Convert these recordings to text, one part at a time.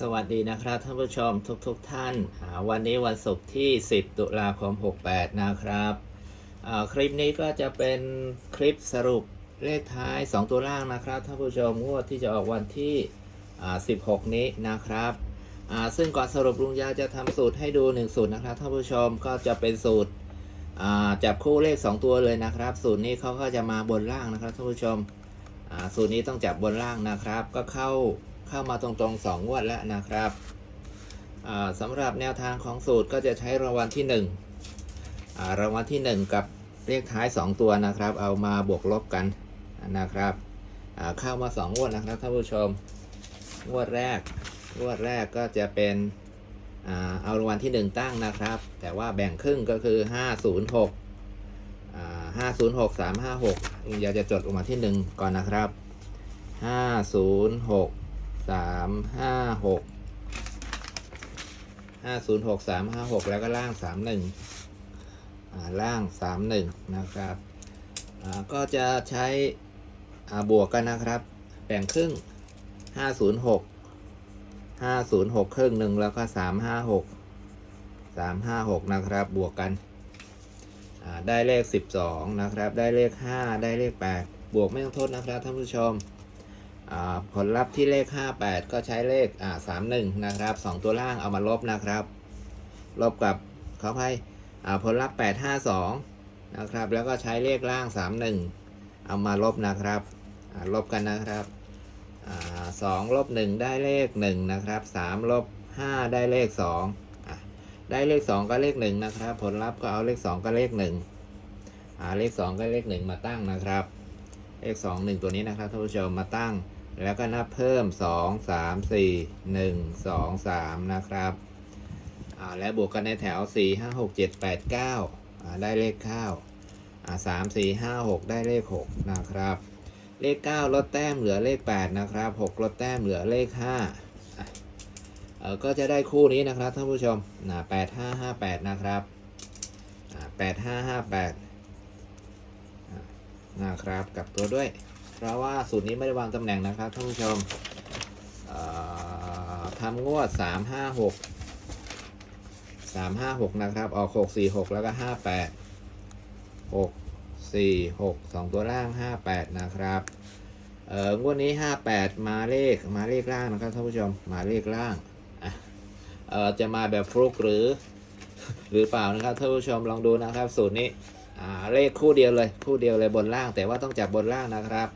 สวัสดีนะครับท่านผู้ชมทุกๆทท่าน วันนี้วันศุกร์ที่ 10 ตุลาคม 68 นะครับ คลิปนี้ก็จะเป็นคลิปสรุปเลขท้าย 2 ตัวล่างนะครับท่านผู้ชมงวดที่จะออกวันที่ 16 นี้นะครับ ซึ่งก่อนสรุปลุงยาจะทำสูตรให้ดู 1 สูตรนะครับท่านผู้ชมก็จะเป็นสูตรจับคู่เลข 2 ตัวเลยนะครับ สูตรนี้เขาก็จะมาบนล่างนะครับท่านผู้ชมสูตรนี้ต้องจับบนล่างนะครับก็เข้า เข้ามาตรงๆ 2 งวดแล้วนะครับสำหรับแนวทางของสูตรก็จะใช้รางวัลที่1อ่ารางวัลที่ 1 กับเลขท้าย 2 ตัวนะครับ เอามาบวกลบกันนะครับเข้ามา 2 งวดนะครับท่านผู้ชม งวดแรก งวดแรกก็จะเป็นเอารางวัลที่ 1 ตั้งนะครับ แต่ว่าแบ่งครึ่งก็คือ 506ห้าศูนย์หกสามห้าหกลุงอยากจะจดออกมาที่หนึ่งก่อนนะครับห้าศูนย์หก สามห้าหกห้าศูนย์หกสามห้าหกแล้วก็ล่างสามหนึ่งล่างสามหนึ่งนะครับก็จะใช้บวกกันนะครับ แบ่งครึ่งห้าศูนย์หกห้าศูนย์หกครึ่งหนึ่งแล้วก็สามห้าหกสามห้าหกนะครับ บวกกันได้เลข 12 นะครับ ได้เลข 5 ได้เลข 8 บวกไม่ต้องโทดนะครับท่านผู้ชม ผลลัพธ์ที่เลข 58 ก็ใช้เลขอ่า31นะครับ 2 ตัวล่างเอามาลบนะครับ ลบกับเขาให้ผลลัพธ์ 852 นะครับ แล้วก็ใช้เลขล่าง 31 เอามาลบนะครับลบกันนะครับอ่าสองลบ1ได้เลข1นะครับ3ลบ5ได้เลข2ได้เลขสองก็เลขหนึ่งนะครับ ผลลัพธ์ก็เอาเลขสองก็เลขหนึ่งอ่าเลขสองก็เลขหนึ่งมาตั้งนะครับ เลขสองหนึ่งตัวนี้นะครับท่านผู้ชมมาตั้ง แล้วก็นับเพิ่มสองสามสี่หนึ่งสองสามนะครับอ่าและบวกกันในแถวสี่ห้าหกเจ็ดแปดเก้าอ่าได้เลขเก้าอ่าสามสี่ห้าหกได้เลขหกนะครับ เลขเก้าลดแต้มเหลือเลขแปดนะครับหกลดแต้มเหลือเลขห้าเออก็จะได้คู่นี้นะครับท่านผู้ชมนะแปดห้าห้าแปดนะครับแปดห้าห้าแปดนะครับกลับตัวด้วย เพราะว่าสูตรนี้ไม่ได้วางตำแหน่งนะครับท่านผู้ชมทำงวดสามห้าหกสามห้าหกนะครับ ออกหกสี่หกแล้วก็ห้าแปดหกสี่หกสองตัวล่างห้าแปดนะครับ เอ่องวดนี้ห้าแปดมาเลขมาเลขล่างนะครับท่านผู้ชมมาเลขล่างเอ่อจะมาแบบฟลุกหรือ หรือเปล่านะครับท่านผู้ชมลองดูนะครับ สูตรนี้ เลขคู่เดียวเลยคู่เดียวเลยบนล่าง แต่ว่าต้องจับบนล่างนะครับ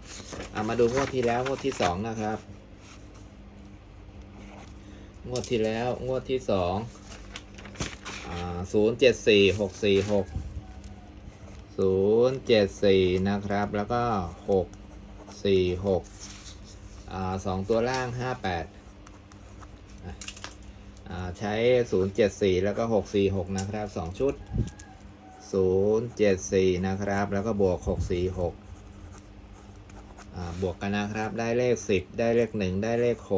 เอามาดูงวดที่แล้วงวดที่สองนะครับ งวดที่แล้วงวดที่สองศูนย์เจ็ดสี่หกสี่หกศูนย์เจ็ดสี่นะครับ แล้วก็หกสี่หกสองตัวล่างห้าแปดใช้ 074 แล้วก็ 646 นะครับ 2 ชุด 074 นะครับ แล้วก็บวก 646อ่าบวกกันนะครับ ได้เลข 10 ได้เลข 1 ได้เลข 6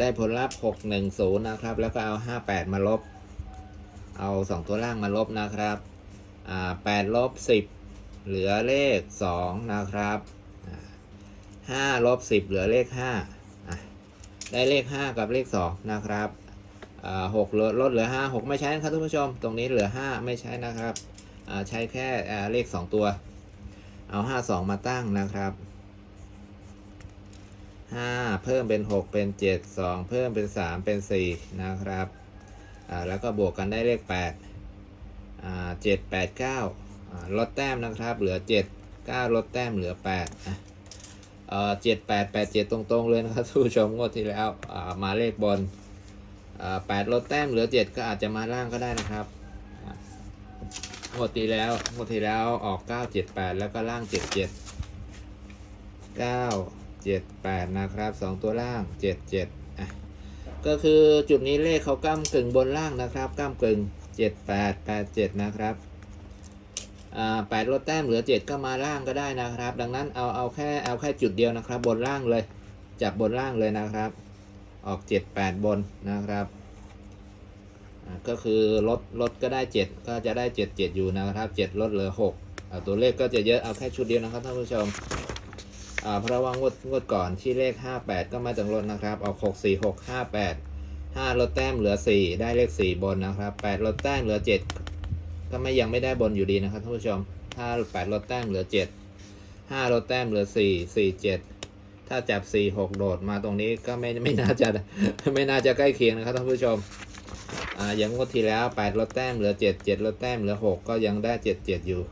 ได้ผลลัพธ์ 610 นะครับ แล้วก็เอา 58 มาลบ เอา 2 ตัวล่างมาลบนะครับ8ลบ10 เหลือเลข 2 นะครับอ่า5ลบ10 เหลือเลข 5 ได้เลข 5 กับเลข 2 นะครับ หกลดเหลือ 5 6 ไม่ใช้นะครับท่านผู้ชม ตรงนี้เหลือ 5 ไม่ใช้นะครับใช้แค่เลข 2 ตัว เอา 5 2 มาตั้งนะครับ 5 เพิ่มเป็น 6 เป็น 7 2 เพิ่มเป็น 3 เป็น 4 นะครับแล้วก็บวกกันได้เลข 8 7 8 9อ่าลดแต้มนะครับ เหลือ 7 9 ลดแต้มเหลือ8อะเจ็ดแปดแปดเจ็ดตรงๆเลยนะครับท่านผู้ชมงวดที่แล้วมาเลขบน แปดลดแต้มเหลือเจ็ดก็อาจจะมาล่างก็ได้นะครับอ่างวดทีแล้วงวดทีแล้วออกเก้าเจ็ดแปดแล้วก็ล่างเจ็ดเจ็ดเก้าเจ็ดแปดนะครับสองตัวล่างเจ็ดเจ็ดอะก็คือจุดนี้เลขเขาก้ากึ่งบนล่างนะครับก้ากึ่งเจ็ดแปดแปดเจ็ดนะครับอ่าแปดลดแต้มเหลือเจ็ดก็มาล่างก็ได้นะครับ ดังนั้นเอาเอาแค่เอาแค่จุดเดียวนะครับ บนล่างเลยจับบนล่างเลยนะครับ ออกเจ็ดแปดบนนะครับก็คือลดลดก็ได้เจ็ดก็จะได้เจ็ดเจ็ดอยู่นะครับเจ็ดลดเหลือหกอ่าตัวเลขก็จะเยอะเอาแค่ชุดเดียวนะครับท่านผู้ชมเพราะว่างวดงวดก่อนที่เลข 58 ก็มาจากรถนะครับ ออก 6 4 6 5 8 5 ลดแต้มเหลือ 4 ได้เลข 4 บนนะครับ 8 ลดแต้มเหลือ 7 ก็ไม่ยังไม่ได้บนอยู่ดีนะครับท่านผู้ชม ถ้า 8 ลดแต้มเหลือ 7 5 ลดแต้มเหลือ 4 4 7 ถ้าจับ4 6โดดมาตรงนี้ก็ไม่ไม่น่าจะไม่น่าจะใกล้เคียงนะครับท่านผู้ชมอ่าอย่างงวดที่แล้ว8ลดแต้มเหลือ7 7ลดแต้มเหลือ6ก็ยังได้7 7อยู่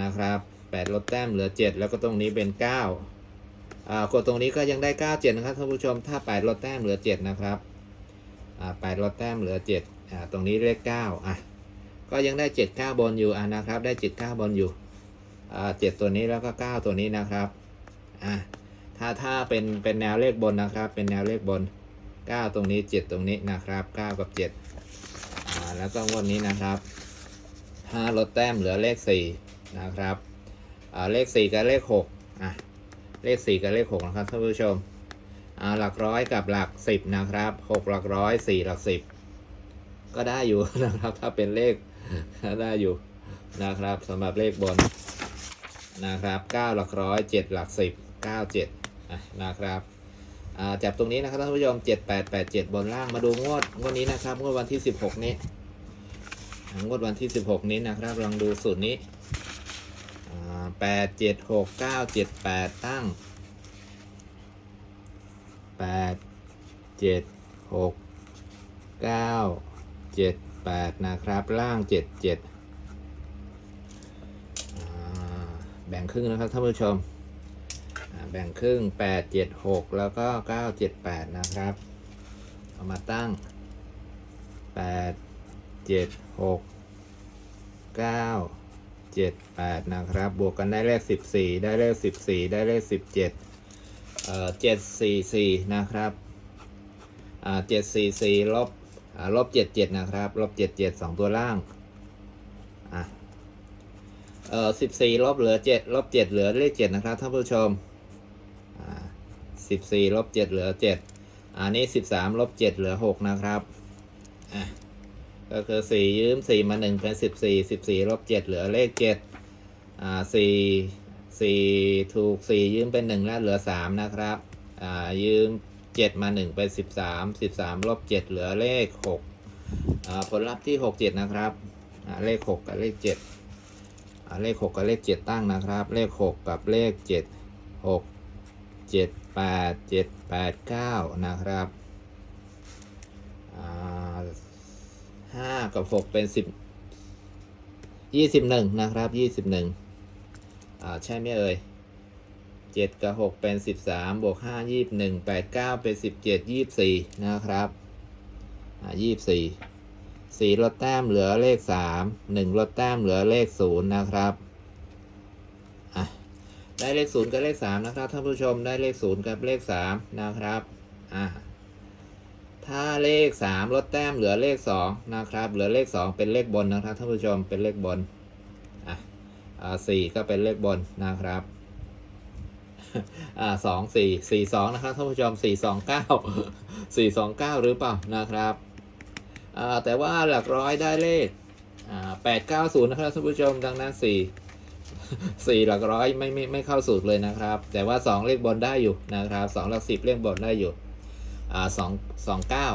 นะครับ8ลดแต้มเหลือ7แล้วก็ตรงนี้เป็น9อ่ากดตรงนี้ก็ยังได้9 7นะครับท่านผู้ชมถ้า8ลดแต้มเหลือ7นะครับอ่า8ลดแต้มเหลือ7อ่าตรงนี้เลข9อะก็ยังได้7 9บนอยู่อ่านะครับได้7 9บนอยู่อ่า7ตัวนี้แล้วก็9ตัวนี้นะครับ อะถ้าถ้าเป็นเป็นแนวเลขบนนะครับ เป็นแนวเลขบน 9 ตรงนี้ 7 ตรงนี้นะครับ 9 กับ 7อ่าแล้วก็งวดนี้นะครับ5ลดแต้มเหลือเลข 4 นะครับอ่าเลข 4 กับเลข6อะเลข 4 กับเลข 6 นะครับท่านผู้ชมอ่าหลักร้อยกับหลัก 10 นะครับ 6 หลักร้อย 4 หลัก 10 ก็ได้อยู่นะครับ ถ้าเป็นเลขได้อยู่นะครับสำหรับเลขบนนะครับ 9 หลักร้อย 7 หลัก 10 9 7นะครับอ่าจับตรงนี้นะครับท่านผู้ชม7 8 8 7 บนล่างมาดูงวดงวดนี้นะครับงวดวันที่ 16 นี้งวดวันที่ 16 นี้นะครับลองดูสูตรนี้แปดเจ็ดหกเก้าเจ็ดแปดตั้งแปดเจ็ดหกเก้าเจ็ดแปดนะครับ ล่างเจ็ดเจ็ดแบ่งครึ่งนะครับท่านผู้ชม แบ่งครึ่งแปดเจ็ดหกแล้วก็เก้าเจ็ดแปดนะครับ เอามาตั้งแปดเจ็ดหกเก้าเจ็ดแปดนะครับ บวกกันได้เลขสิบสี่ได้เลขสิบสี่ได้เลขสิบเจ็ดเอ่อเจ็ดสี่สี่นะครับอ่าเจ็ดสี่สี่ลบอ่าลบเจ็ดเจ็ดนะครับลบเจ็ดเจ็ดสองตัวล่างอะเอ่อสิบสี่ลบเหลือเจ็ดลบเจ็ดเหลือเลขเจ็ดนะครับท่านผู้ชม สิบสี่ลบเจ็ดเหลือเจ็ดอันนี้สิบสามลบเจ็ดเหลือหกนะครับอะก็คือสี่ยืมสี่มาหนึ่งเป็นสิบสี่สิบสี่ลบเจ็ดเหลือเลขเจ็ดอ่าสี่สี่ถูกสี่ยืมเป็นหนึ่งแล้วเหลือสามนะครับอ่ายืมเจ็ดมาหนึ่งเป็นสิบสามสิบสามลบเจ็ดเหลือเลขหกอ่าผลลัพธ์ที่หกเจ็ดนะครับอ่าเลขหกกับเลขเจ็ดอ่าเลขหกกับเลขเจ็ดตั้งนะครับ เลขหกกับเลขเจ็ดหกเจ็ด แปดเจ็ดแปดเก้านะครับห้ากับหกเป็นสิบยี่สิบหนึ่งนะครับยี่สิบหนึ่งอ่าใช่ไหมเอ่ยเจ็ดกับหกเป็นสิบสามบวกห้ายี่สิบหนึ่งแปดเก้าเป็นสิบเจ็ดยี่สิบสี่นะครับอ่ายี่สิบสี่สี่ลดแต้มเหลือเลขสามหนึ่งลดแต้มเหลือเลขศูนย์นะครับ ได้เลขศูนย์กับเลขสามนะครับท่านผู้ชมได้เลขศูนย์กับเลขสามนะครับอ่าถ้าเลข3ลดแต้มเหลือเลข2นะครับเหลือเลข2เป็นเลขบนนะครับท่านผู้ชมเป็นเลขบนอะอ่าสี่ก็เป็นเลขบนนะครับอ่าสองสี่สี่สองนะครับท่านผู้ชมสี่สองเก้าสี่สองเก้าหรือเปล่านะครับอ่าแต่ว่าหลักร้อยได้เลขอ่าแปดเก้าศูนย์นะครับท่านผู้ชมดังนั้นสี่ สี่หลักร้อยไม่ไม่ไม่เข้าสูตรเลยนะครับ แต่ว่าสองเลขบนได้อยู่นะครับสองหลักสิบเลขบนได้อยู่อ่าสองสองเก้า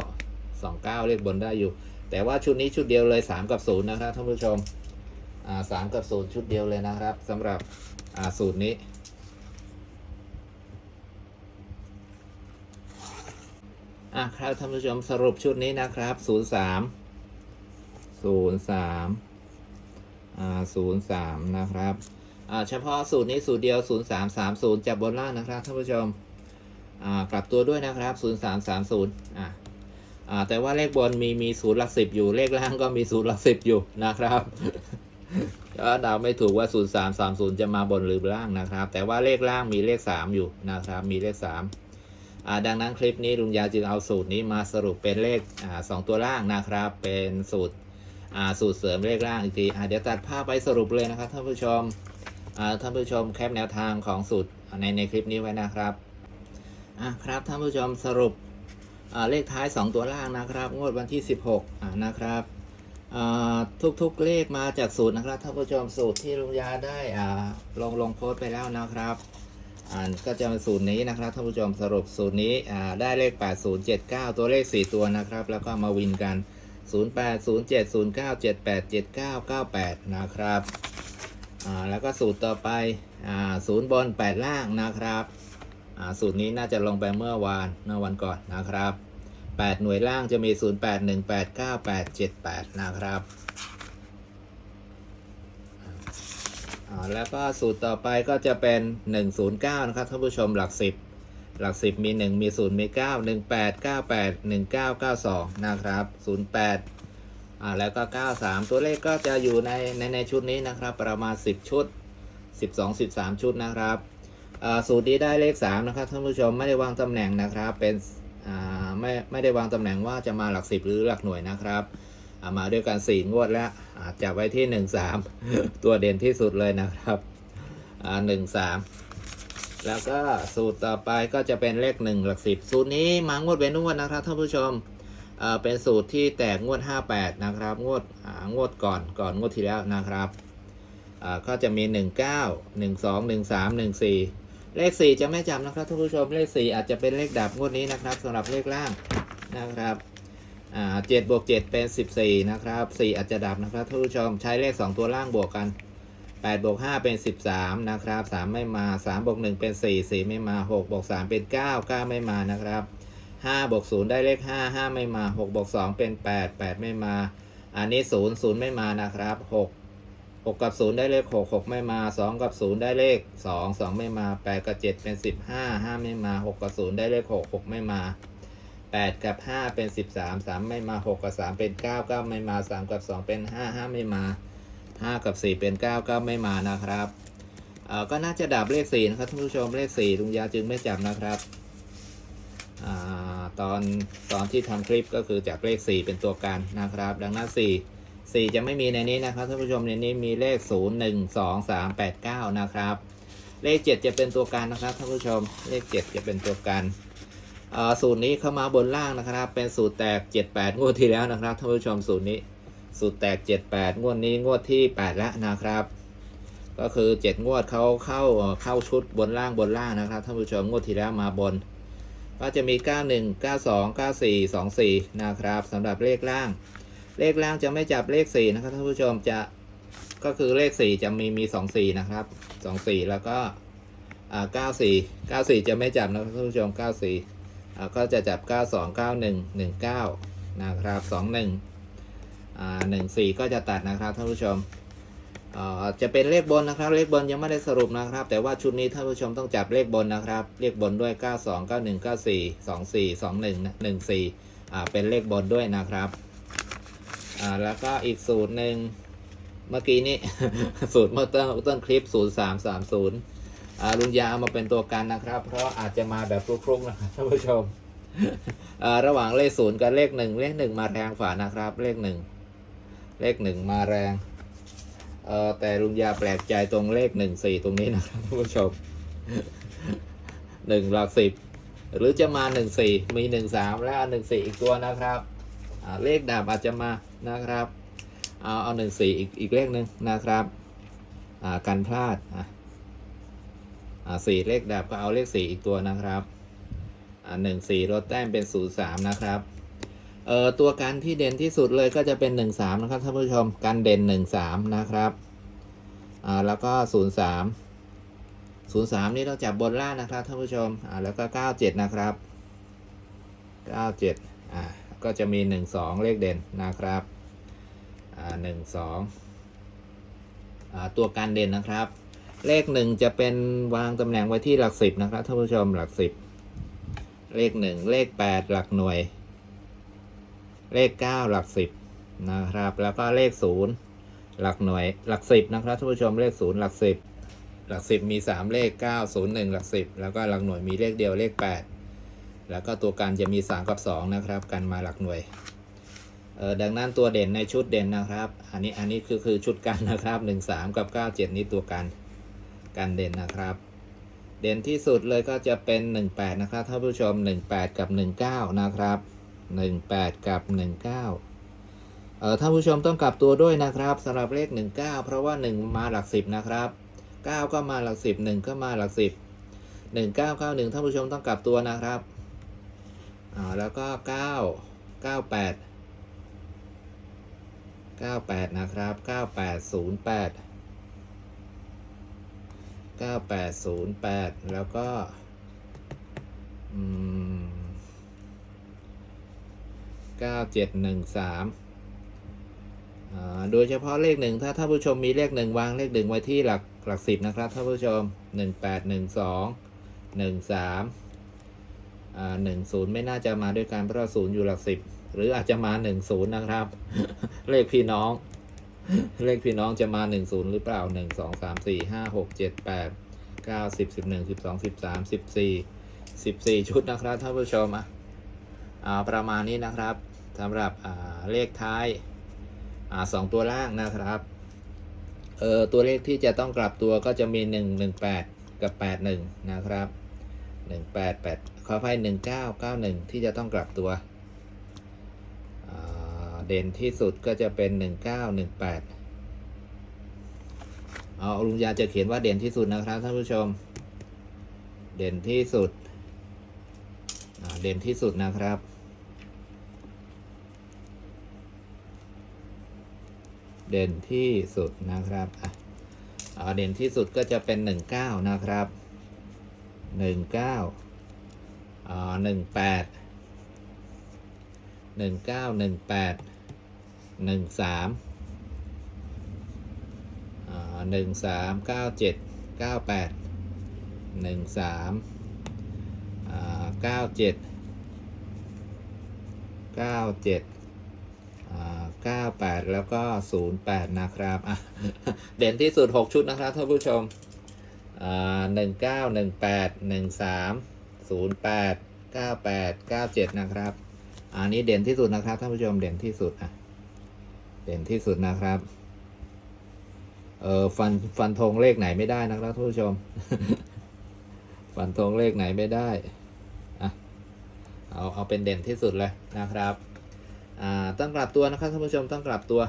สองเก้าเลขบนได้อยู่ แต่ว่าชุดนี้ชุดเดียวเลยสามกับศูนย์นะครับท่านผู้ชมอ่าสามกับศูนย์ชุดเดียวเลยนะครับสำหรับอ่าสูตรนี้อะครับท่านผู้ชมสรุปชุดนี้นะครับ 03 03 อ่าศูนย์สามนะครับอ่าเฉพาะสูตรนี้สูตรเดียวศูนย์สามสามศูนย์จับบนล่างนะครับท่านผู้ชมอ่ากลับตัวด้วยนะครับ0330อ่าอ่าแต่ว่าเลขบนมีมีศูนย์หลักสิบอยู่เลขล่างก็มีศูนย์หลักสิบอยู่นะครับก็เดาไม่ถูกว่า 0330 จะมาบนหรือล่างนะครับ แต่ว่าเลขล่างมีเลข 3 อยู่นะครับ มีเลข3อ่าดังนั้นคลิปนี้ลุงยาจึงเอาสูตรนี้มาสรุปเป็นเลขอ่าสองตัวล่างนะครับ เป็นสูตร สูตรเสริมเลขล่างอีกทีเดี๋ยวตัดภาพไปสรุปเลยนะครับท่านผู้ชมท่านผู้ชมแคปแนวทางของสูตรในในคลิปนี้ไว้นะครับครับท่านผู้ชมสรุปเลขท้าย 2 ตัวล่างนะครับ งวดวันที่ 16อ่านะครับทุกๆเลขมาจากสูตรนะครับท่านผู้ชมสูตรที่ลุงยาได้อ่าลงลงโพสต์ไปแล้วนะครับก็จะเป็นสูตรนี้นะครับท่านผู้ชมสรุปสูตรนี้ได้เลข 8079 ตัวเลข 4 ตัวนะครับ แล้วก็มาวินกัน 080709787998 นะครับอ่าแล้วก็สูตรต่อไปอ่าศูนย์บน 8 ล่างนะครับอ่าสูตรนี้น่าจะลงไปเมื่อวานเมื่อวันก่อนนะครับ 8 หน่วยล่างจะมี 08189878นะครับแล้วก็สูตรต่อไปก็จะเป็น 109 นะครับท่านผู้ชมหลัก 10 หลัก10มี 1 มี 0 มี 9 18 98 1992 นะครับ 08อ่าแล้วก็ 93 ตัวเลขก็จะอยู่ในในในชุดนี้นะครับ ประมาณ 10 ชุด 12 13 ชุดนะครับอ่าสูตรนี้ได้เลข 3 นะครับท่านผู้ชมไม่ได้วางตำแหน่งนะครับเป็นอ่าไม่ไม่ได้วางตำแหน่งว่าจะมาหลัก 10 หรือหลักหน่วยนะครับามาด้วยกัน 4 งวดแล้วอ่าจับไว้ที่ 1 3 ตัวเด่นที่สุดเลยนะครับอ่า1 3 แล้วก็สูตรต่อไปก็จะเป็นเลข1หลัก10สูตรนี้มางวดเว้นงวดนะครับท่านผู้ชมเป็นสูตรที่แตกงวด 58 นะครับ งวดงวดก่อนก่อนงวดที่แล้วนะครับก็จะมี 19 12 13 14 เลข 4 จะไม่จำนะครับท่านผู้ชมเลข 4 อาจจะเป็นเลขดับงวดนี้นะครับสำหรับเลขล่างนะครับอ่า7บวก7เป็น 14 นะครับ 4 อาจจะดับนะครับท่านผู้ชมใช้เลข 2 ตัวล่างบวกกัน 8บวก5เป็น 13 นะครับ 3 ไม่มา 3บวก1เป็น 4 4 ไม่มา 6บวก3เป็น 9 9 ไม่มานะครับ5บวก0ได้เลข 5 5 ไม่มา6บวก2เป็น 8 8 ไม่มา อันนี้ 0 0 ไม่มานะครับ 6 6 กับ 0 ได้เลข 6 6 ไม่มา 2 กับ 0 ได้เลข 2 2 ไม่มา 8 กับ 7 เป็น 15 5 ไม่มา 6 กับ 0 ได้เลข 6 6 ไม่มา 8 กับ 5 เป็น 13 3 ไม่มา 6 กับ 3 เป็น 9 9 ไม่มา 3 กับ 2 เป็น 5 5 ไม่มา 5 กับ 4 เป็น9 9ไม่มานะครับเอ่อก็น่าจะดับเลข4นะครับท่านผู้ชมเลข4ลุงยาจึงไม่จับนะครับอ่าตอนตอนที่ทำคลิปก็คือจากเลข 4 เป็นตัวการนะครับ ดังนั้น 4 4 จะไม่มีในนี้นะครับท่านผู้ชมในนี้มีเลข 0 1 2 3 8 9 นะครับ เลข 7 จะเป็นตัวการนะครับท่านผู้ชมเลข 7 จะเป็นตัวการสูตรนี้เข้ามาบนล่างนะครับ เป็นสูตรแตก 78งวดที่แล้วนะครับท่านผู้ชมสูตรนี้ สูตรแตก 78 งวดนี้งวดที่ 8 แล้วนะครับ ก็คือ 7 งวดเขาเข้าเข้าชุดบนล่างบนล่างนะครับท่านผู้ชมงวดที่แล้วมาบน ก็จะมี 91 92 94 24 นะครับสำหรับเลขล่าง เลขล่างจะไม่จับเลข 4 นะครับท่านผู้ชมจะก็คือเลข 4 จะมีมี 24 นะครับ 24 แล้วก็อ่า94 94 จะไม่จับนะท่านผู้ชม 94อ่ก็จะจับ 92 91 19 นะครับ 21 อ่า14ก็จะตัดนะครับท่านผู้ชมจะเป็นเลขบนนะครับ เลขบนยังไม่ได้สรุปนะครับ แต่ว่าชุดนี้ท่านผู้ชมต้องจับเลขบนนะครับ เลขบนด้วย 92 91 94 24 21นะ14อ่าเป็นเลขบนด้วยนะครับ แล้วก็อีกสูตรหนึ่งเมื่อกี้นี้ สูตรเมื่อต้นต้นคลิป 0330อ่าลุงยาเอามาเป็นตัวกันนะครับ เพราะอาจจะมาแบบฟลุกๆนะครับท่านผู้ชม ระหว่างเลขศูนย์กับเลขหนึ่งเลขหนึ่งมาแรงฝานะครับเลขหนึ่ง เลขหนึ่งมาแรงเออแต่ลุงยาแปลกใจตรงเลขหนึ่งสี่ตรงนี้นะครับท่านผู้ชมหนึ่งหลักสิบหรือจะมาหนึ่งสี่มีหนึ่งสามและหนึ่งสี่อีกตัวนะครับเลขดาบอาจจะมานะครับเอาเอาหนึ่งสี่อีกอีกเลขหนึ่งนะครับอ่ากันพลาดอ่าสี่เลขดาบก็เอาเลขสี่อีกตัวนะครับหนึ่งสี่ลดแต้มเป็นศูนย์สามนะครับ เอ่อตัวการที่เด่นที่สุดเลยก็จะเป็น 1 3 นะครับท่านผู้ชมการเด่น 1 3 นะครับอ่าแล้วก็ 0 3 0 3 นี่เราจับบนล่างนะครับท่านผู้ชมอ่าแล้วก็ 9 7 นะครับ 9 7อ่าก็จะมี 1 2 เลขเด่นนะครับอ่า1 2อ่าตัวการเด่นนะครับ เลข 1 จะเป็นวางตำแหน่งไว้ที่หลัก 10 นะครับท่านผู้ชมหลัก 10 เลข 1 เลข 8 หลักหน่วย เลข 9 หลัก 10 นะครับ แล้วก็เลข 0 หลักหน่วยหลัก 10 นะครับท่านผู้ชมเลข 0 หลัก 10 หลัก 10 มี 3 เลข 9 0 1 หลัก 10 แล้วก็หลักหน่วยมีเลขเดียวเลข 8 แล้วก็ตัวกันจะมี 3 กับ 2 นะครับ กันมาหลักหน่วยเออดังนั้นตัวเด่นในชุดเด่นนะครับ อันนี้อันนี้คือคือชุดกันนะครับ 1 3 กับ 9 7 นี้ตัวกันกันเด่นนะครับเด่นที่สุดเลยก็จะเป็น 18 นะครับท่านผู้ชม 18 กับ 19 นะครับ 18 กับ 19เอ่อท่านผู้ชมต้องกลับตัวด้วยนะครับสำหรับเลข 19 เพราะว่า 1 มาหลัก 10 นะครับ 9 ก็มาหลัก 10 1 ก็มาหลัก 10หนึ่งเก้าเก้าหนึ่งท่านผู้ชมต้องกลับตัวนะครับอ่าแล้วก็เก้าเก้าแปดเก้าแปดนะครับเก้าแปดศูนย์แปดเก้าแปดศูนย์แปดแล้วก็ อืม ก้าเจ็ดหนึ่งสามโดยเฉพาะเลขหนึ่งถ้าท่านผู้ชมมีเลขหนึ่งวางเลขหนึ่งไว้ที่หลักหลักสิบนะครับท่านผู้ชมหนึ่งแปดหนึ่งสองหนึ่งสามหนึ่งศูนย์ไม่น่าจะมาด้วยกันเพราะศูนย์อยู่หลักสิบหรืออาจจะมาหนึ่งศูนย์นะครับ เลขพี่น้อง เลขพี่น้องจะมาหนึ่งศูนย์หรือเปล่าหนึ่งสองสามสี่ห้าหกเจ็ดแปดเก้าสิบสิบหนึ่งสิบสองสิบสามสิบสี่สิบสี่ชุดนะครับท่านผู้ชมอะประมาณนี้นะครับ สำหรับเลขท้ายอสองตัวล่างนะครับเออตัวเลขที่จะต้องกลับตัวก็จะมีหนึ่งหนึ่งแปดกับแปดหนึ่งนะครับหนึ่งแปดแปดขออภัยหนึ่งเก้าเก้าหนึ่งที่จะต้องกลับตัว เด่นที่สุดก็จะเป็นหนึ่งเก้าหนึ่งแปดเอาลุงยาจะเขียนว่าเด่นที่สุดนะครับท่านผู้ชม เด่นที่สุด เด่นที่สุดนะครับ เด่นที่สุดนะครับอะอ่าเด่นที่สุดก็จะเป็น19นะครับ19อ่า18 19 18 13อ่า13 97 98 13อ่า97 97อ่า 98 แล้วก็ 08 นะครับ เด่นที่สุด 6 ชุดนะครับท่านผู้ชมอ่า19 18 13 08 98 97 นะครับ อันนี้เด่นที่สุดนะครับท่านผู้ชมเด่นที่สุดอะ เด่นที่สุดนะครับ เออฟันฟันธงเลขไหนไม่ได้นะครับท่านผู้ชม ฟันธงเลขไหนไม่ได้อะเอาเอาเป็นเด่นที่สุดเลยนะครับ ต้องกลับตัวนะครับท่านผู้ชมต้องกลับตัว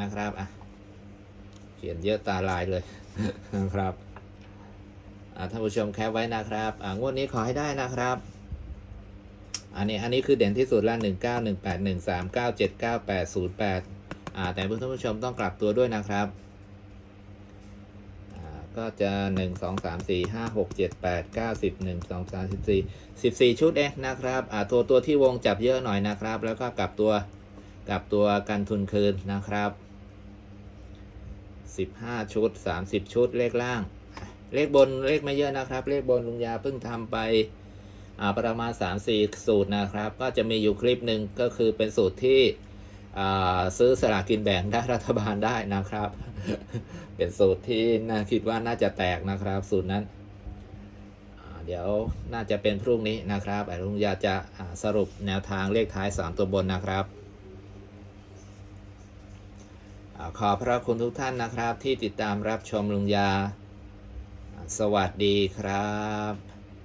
นะครับอะเขียนเยอะตาลายเลยนะครับท่านผู้ชมแคปไว้นะครับงวดนี้ขอให้ได้นะครับ อันนี้อันนี้คือเด่นที่สุดละหนึ่งเก้าหนึ่งแปดหนึ่งสามเก้าเจ็ดเก้าแปดศูนย์แปดอ่าแต่ท่านผู้ชมต้องกลับตัวด้วยนะครับ ก็จะหนึ่งสองสามสี่ห้าหกเจ็ดแปดเก้าสิบหนึ่งสองสามสิบสี่14ชุดเองนะครับอ่าตัวตัวที่วงจับเยอะหน่อยนะครับ แล้วก็กลับตัวกลับตัวกันทุนคืนนะครับ15ชุด30ชุดเลขล่าง เลขบนเลขไม่เยอะนะครับ เลขบนลุงยาเพิ่งทำไปประมาณ 3-4 สูตรนะครับ ก็จะมีอยู่คลิปหนึ่งก็คือเป็นสูตรที่ซื้อสลากกินแบ่งได้รัฐบาลได้นะครับ เป็นสูตรที่น่าคิดว่าน่าจะแตกนะครับ สูตรนั้น เดี๋ยวน่าจะเป็นพรุ่งนี้นะครับไอ้ลุงยาจะสรุปแนวทางเลขท้าย 3 ตัวบนนะครับอขอบพระคุณทุกท่านนะครับที่ติดตามรับชมลุงยา สวัสดีครับ